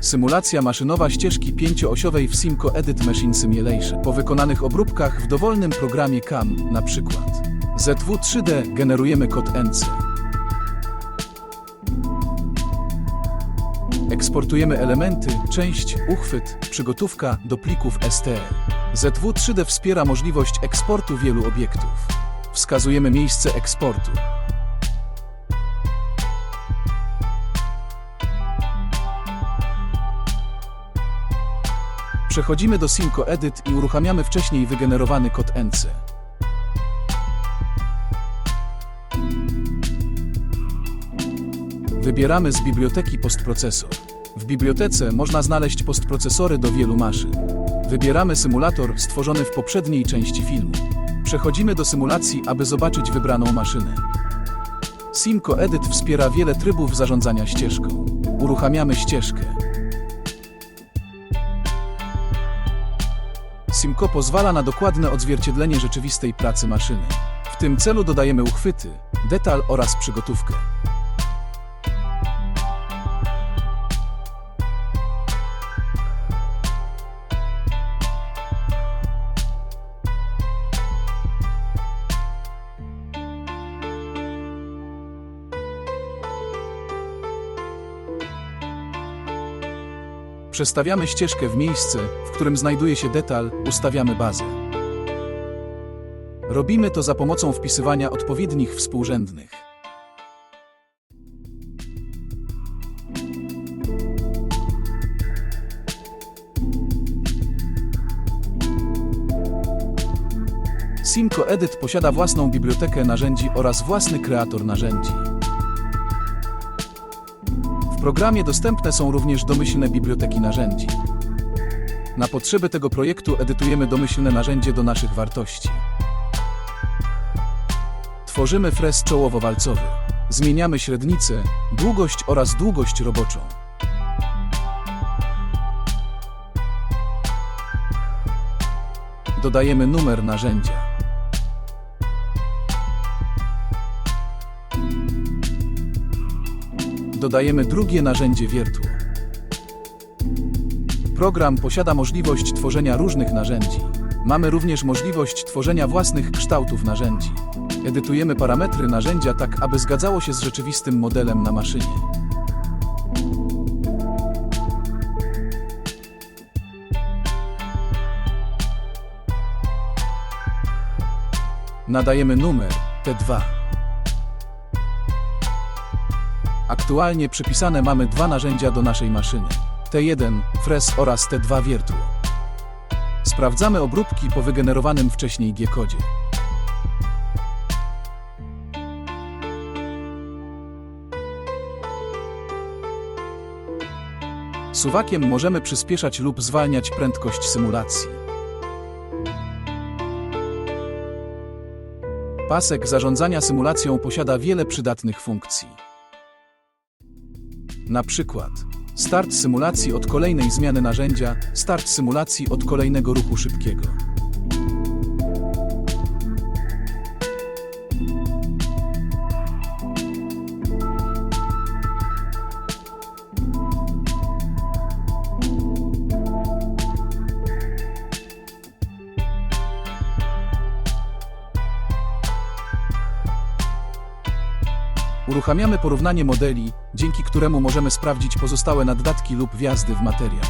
Symulacja maszynowa ścieżki pięcioosiowej w Simco Edit Machine Simulation. Po wykonanych obróbkach w dowolnym programie CAM, na przykład ZW 3D, generujemy kod NC. Eksportujemy elementy, część, uchwyt, przygotówka do plików STL. ZW 3D wspiera możliwość eksportu wielu obiektów. Wskazujemy miejsce eksportu. Przechodzimy do Simco Edit i uruchamiamy wcześniej wygenerowany kod NC. Wybieramy z biblioteki postprocesor. W bibliotece można znaleźć postprocesory do wielu maszyn. Wybieramy symulator stworzony w poprzedniej części filmu. Przechodzimy do symulacji, aby zobaczyć wybraną maszynę. Simco Edit wspiera wiele trybów zarządzania ścieżką. Uruchamiamy ścieżkę. Simco pozwala na dokładne odzwierciedlenie rzeczywistej pracy maszyny. W tym celu dodajemy uchwyty, detal oraz przygotówkę. Przestawiamy ścieżkę w miejsce, w którym znajduje się detal, ustawiamy bazę. Robimy to za pomocą wpisywania odpowiednich współrzędnych. Simco Edit posiada własną bibliotekę narzędzi oraz własny kreator narzędzi. W programie dostępne są również domyślne biblioteki narzędzi. Na potrzeby tego projektu edytujemy domyślne narzędzie do naszych wartości. Tworzymy fres czołowo-walcowy. Zmieniamy średnicę, długość oraz długość roboczą. Dodajemy numer narzędzia. Dodajemy drugie narzędzie wiertło. Program posiada możliwość tworzenia różnych narzędzi. Mamy również możliwość tworzenia własnych kształtów narzędzi. Edytujemy parametry narzędzia tak, aby zgadzało się z rzeczywistym modelem na maszynie. Nadajemy numer T2. Aktualnie przypisane mamy dwa narzędzia do naszej maszyny. T1, fres oraz T2 wiertło. Sprawdzamy obróbki po wygenerowanym wcześniej G-kodzie. Suwakiem możemy przyspieszać lub zwalniać prędkość symulacji. Pasek zarządzania symulacją posiada wiele przydatnych funkcji. Na przykład start symulacji od kolejnej zmiany narzędzia, start symulacji od kolejnego ruchu szybkiego. Uruchamiamy porównanie modeli, dzięki któremu możemy sprawdzić pozostałe naddatki lub wjazdy w materiał.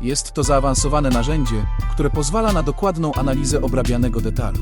Jest to zaawansowane narzędzie, które pozwala na dokładną analizę obrabianego detalu.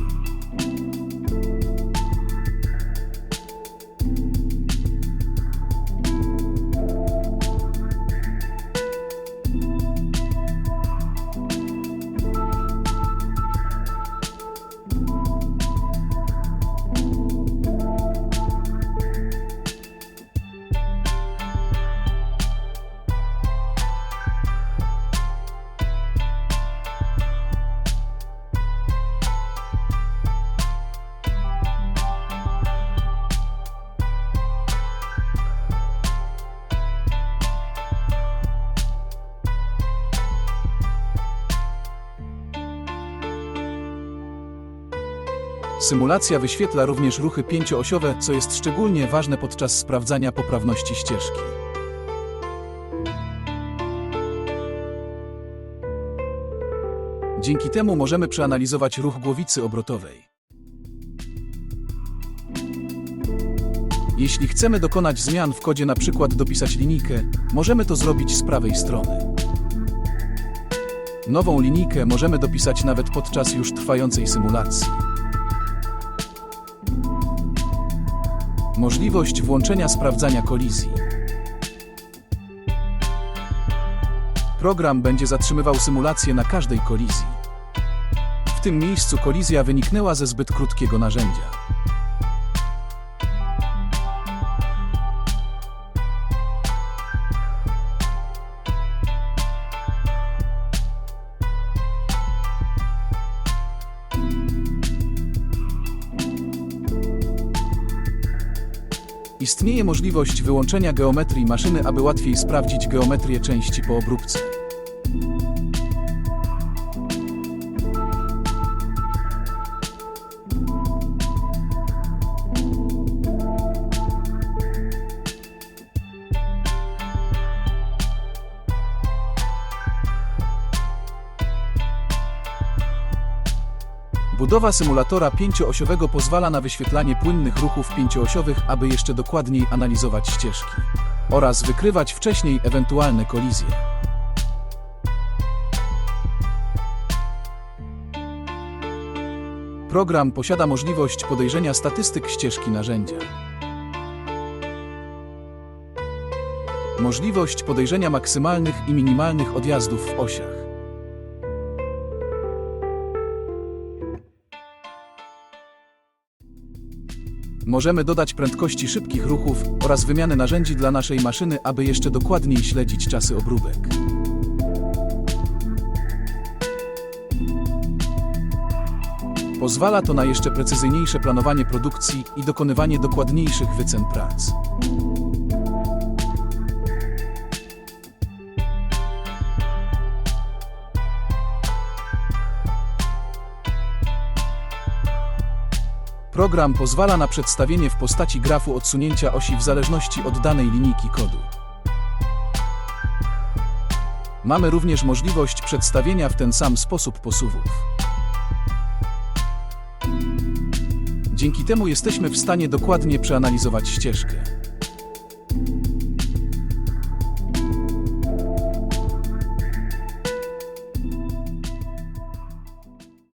Symulacja wyświetla również ruchy pięcioosiowe, co jest szczególnie ważne podczas sprawdzania poprawności ścieżki. Dzięki temu możemy przeanalizować ruch głowicy obrotowej. Jeśli chcemy dokonać zmian w kodzie, na przykład dopisać linijkę, możemy to zrobić z prawej strony. Nową linijkę możemy dopisać nawet podczas już trwającej symulacji. Możliwość włączenia sprawdzania kolizji. Program będzie zatrzymywał symulację na każdej kolizji. W tym miejscu kolizja wyniknęła ze zbyt krótkiego narzędzia. Istnieje możliwość wyłączenia geometrii maszyny, aby łatwiej sprawdzić geometrię części po obróbce. Budowa symulatora pięcioosiowego pozwala na wyświetlanie płynnych ruchów pięcioosiowych, aby jeszcze dokładniej analizować ścieżki oraz wykrywać wcześniej ewentualne kolizje. Program posiada możliwość podejrzenia statystyk ścieżki narzędzia. Możliwość podejrzenia maksymalnych i minimalnych odjazdów w osiach. Możemy dodać prędkości szybkich ruchów oraz wymiany narzędzi dla naszej maszyny, aby jeszcze dokładniej śledzić czasy obróbek. Pozwala to na jeszcze precyzyjniejsze planowanie produkcji i dokonywanie dokładniejszych wycen prac. Program pozwala na przedstawienie w postaci grafu odsunięcia osi w zależności od danej linijki kodu. Mamy również możliwość przedstawienia w ten sam sposób posuwów. Dzięki temu jesteśmy w stanie dokładnie przeanalizować ścieżkę.